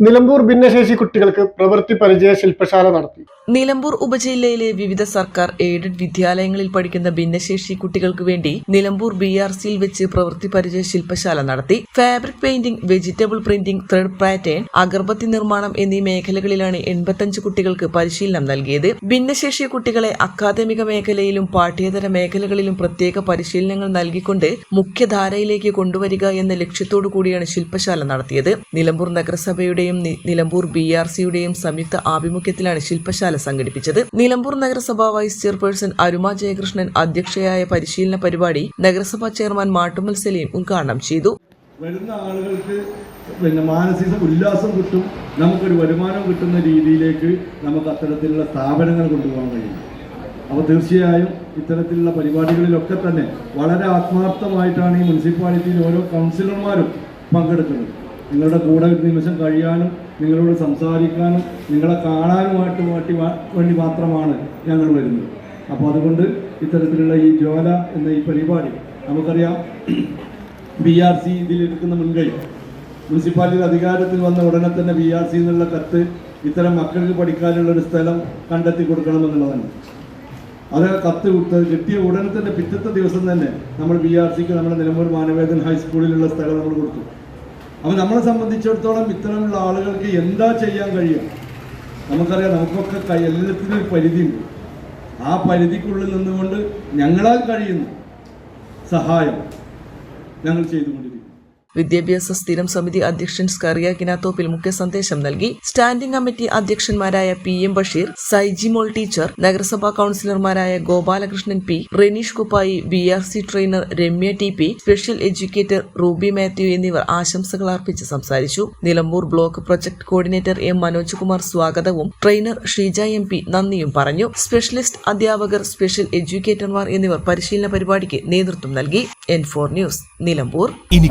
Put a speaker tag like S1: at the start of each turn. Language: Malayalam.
S1: Nilambur ഭിന്നശേഷി കുട്ടികൾക്ക് പ്രവൃത്തി പരിചയ ശില്പശാല നടത്തി.
S2: നിലമ്പൂർ ഉപജില്ലയിലെ വിവിധ സർക്കാർ എയ്ഡഡ് വിദ്യാലയങ്ങളിൽ പഠിക്കുന്ന ഭിന്നശേഷി കുട്ടികൾക്ക് വേണ്ടി നിലമ്പൂർ ബി ആർ സിയിൽ വെച്ച് പ്രവൃത്തി പരിചയ ശില്പശാല നടത്തി. Fabric painting vegetable printing thread pattern agarbatti നിർമ്മാണം എന്നീ മേഖലകളിലാണ് എൺപത്തഞ്ച് കുട്ടികൾക്ക് പരിശീലനം നൽകിയത്. ഭിന്നശേഷി കുട്ടികളെ അക്കാദമിക മേഖലയിലും പാഠ്യേതര മേഖലകളിലും പ്രത്യേക പരിശീലനങ്ങൾ നൽകിക്കൊണ്ട് മുഖ്യധാരയിലേക്ക് കൊണ്ടുവരിക എന്ന ലക്ഷ്യത്തോടു കൂടിയാണ് ശില്പശാല നടത്തിയത്. നിലമ്പൂർ നഗരസഭയുടെയും നി- നിലമ്പൂർ ബി ആർ സിയുടെയും സംയുക്ത ആഭിമുഖ്യത്തിലാണ് ശില്പശാല സംഘടിപ്പിച്ചത്. നിലമ്പൂർ നഗരസഭ വൈസ് ചെയർപേഴ്സൺ അരുമ ജയകൃഷ്ണൻ അധ്യക്ഷയായ പരിശീലന പരിപാടി നഗരസഭാ ചെയർമാൻ മാട്ടുമൽ സലീം ഉദ്ഘാടനം ചെയ്തു.
S3: വരുന്ന ആളുകൾക്ക് പിന്നെ മാനസിക ഉല്ലാസം കിട്ടും നമുക്കൊരു വരുമാനം കിട്ടുന്ന രീതിയിലേക്ക് നമുക്ക് അത്തരത്തിലുള്ള സ്ഥാപനങ്ങൾ കൊണ്ടുപോകാൻ കഴിയും. അപ്പോൾ തീർച്ചയായും ഇത്തരത്തിലുള്ള പരിപാടികളിലൊക്കെ തന്നെ വളരെ ആത്മാർത്ഥമായിട്ടാണ് ഈ മുനിസിപ്പാലിറ്റിയിൽ ഓരോ കൗൺസിലർമാരും പങ്കെടുക്കുന്നത്. നിങ്ങളുടെ കൂടെ ഒരു നിമിഷം കഴിയാനും നിങ്ങളോട് സംസാരിക്കാനും നിങ്ങളെ കാണാനുമായിട്ട് വേണ്ടി വേണ്ടി മാത്രമാണ് ഞങ്ങൾ വരുന്നത്. അപ്പോൾ അതുകൊണ്ട് ഇത്തരത്തിലുള്ള ഈ ജ്വാല എന്ന ഈ പരിപാടി നമുക്കറിയാം ബി ആർ സി ഇതിലെടുക്കുന്ന മുൻകൈ. മുനിസിപ്പാലിറ്റി അധികാരത്തിൽ വന്ന ഉടനെ തന്നെ ബി ആർ സി എന്നുള്ള കത്ത് ഇത്തരം മക്കൾക്ക് പഠിക്കാനുള്ള ഒരു സ്ഥലം കണ്ടെത്തി കൊടുക്കണമെന്നുള്ളതാണ് അത് കത്ത് കൊടുത്ത് കിട്ടിയ ഉടനെ തന്നെ പിറ്റത്തെ ദിവസം തന്നെ നമ്മൾ ബി ആർ സിക്ക് നമ്മുടെ നിലമ്പൂർ മാനവേദൻ ഹൈസ്കൂളിലുള്ള സ്ഥലം നമ്മൾ കൊടുത്തു. അപ്പോൾ നമ്മളെ സംബന്ധിച്ചിടത്തോളം ഇത്തരമുള്ള ആളുകൾക്ക് എന്താ ചെയ്യാൻ കഴിയുക? നമുക്കറിയാം നമുക്കൊക്കെ എല്ലാത്തിനും ഒരു പരിധിയുണ്ട്. ആ പരിധിക്കുള്ളിൽ നിന്നുകൊണ്ട് ഞങ്ങളാൽ കഴിയുന്ന സഹായം ഞങ്ങൾ ചെയ്തുകൊണ്ടിരിക്കും
S2: വിദ്യാഭ്യാസ സ്ഥിരം സമിതി അധ്യക്ഷൻ സ്കറിയ കിനാത്തോപ്പിൽ മുഖ്യ സന്ദേശം നൽകി. Standing committee അധ്യക്ഷന്മാരായ P M Basheer Saijimol teacher നഗരസഭാ കൌൺസിലർമാരായ Gopalakrishnan P Reneesh Kuppayi B R C trainer Ramya T P special educator Ruby Mathew എന്നിവർ ആശംസകൾ അർപ്പിച്ച് സംസാരിച്ചു. Nilambur block project coordinator M Manoj Kumar സ്വാഗതവും ട്രെയിനർ ഷീജ എം പി നന്ദിയും പറഞ്ഞു. സ്പെഷ്യലിസ്റ്റ് അധ്യാപകർ സ്പെഷ്യൽ എഡ്യൂക്കേറ്റർമാർ എന്നിവർ പരിശീലന പരിപാടിക്ക് നേതൃത്വം നൽകി. N four news Nilambur.
S4: ഇനി